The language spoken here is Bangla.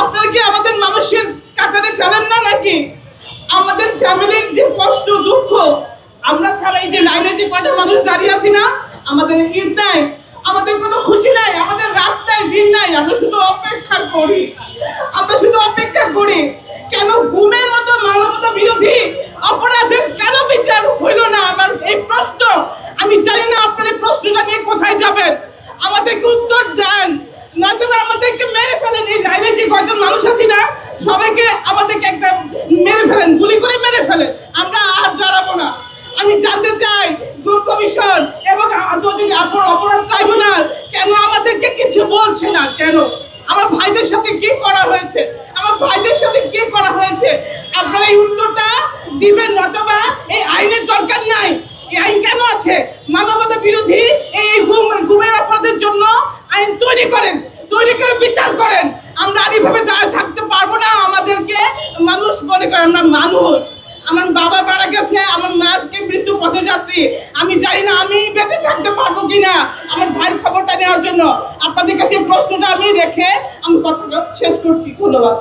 আপনারা কি আমাদের মানুষের কাতারে ফেলেন না নাকি? আমাদের ফ্যামিলির যে কষ্ট, দুঃখ, আমরা ছাড়া এই যে লাইনে যে কটা মানুষ দাঁড়িয়ে আছি না, আমাদের ঈদ নাই, আমাদের কোনো খুশি নাই, আমাদের রাত নাই, দিন নাই, আমরা শুধু অপেক্ষা করি। আমরা শুধু অপেক্ষা করি, কেন ঘুমের মতো মানবতা বিরোধী অপরাধের কেন বিচার হইল না? আমার এই প্রশ্ন, আমি জানি না আপনার এই প্রশ্নটা নিয়ে কোথায় যাবেন আমাদেরকে উত্তর দেন নয়তো বা আমাদেরকে মেরে ফেলেন এই লাইনে যে কয়জন মানুষ আছি না সবাইকে আমাদেরকে একটা মেরে ফেলেন, গুলি করে মেরে ফেলেন। আমরা আর দাঁড়াবো না। আমি জানতে চাই দুর কমিশন এবং অপর- অপরাধ ট্রাইব্যুনাল কেন আমাদেরকে কিছু বলছে না? কেন? আমার ভাইদের সাথে কি করা হয়েছে? আমার ভাইদের সাথে কি করা হয়েছে? আপনারা এই উত্তরটা দিবেন নতবা এই আইনের দরকার নাই। এই আইন কেন আছে? মানবতা বিরোধী এই গুম গুমের অপরাধের জন্য আইন তৈরি করেন তৈরি করে বিচার করেন আমরা আর এইভাবে দাঁড়িয়ে থাকতে পারব না আমাদেরকে মানুষ মনে করে আমরা মানুষ। আমার বাবা মারা গেছে, আমার মা আজকে মৃত্যু পথযাত্রী। আমি জানি না আমি বেঁচে থাকতে পারব কিনা। আমার ভাইয়ের খবরটা নেওয়ার জন্য আপনাদের কাছে প্রশ্নটা আমি রেখে আমি কথা শেষ করছি। ধন্যবাদ।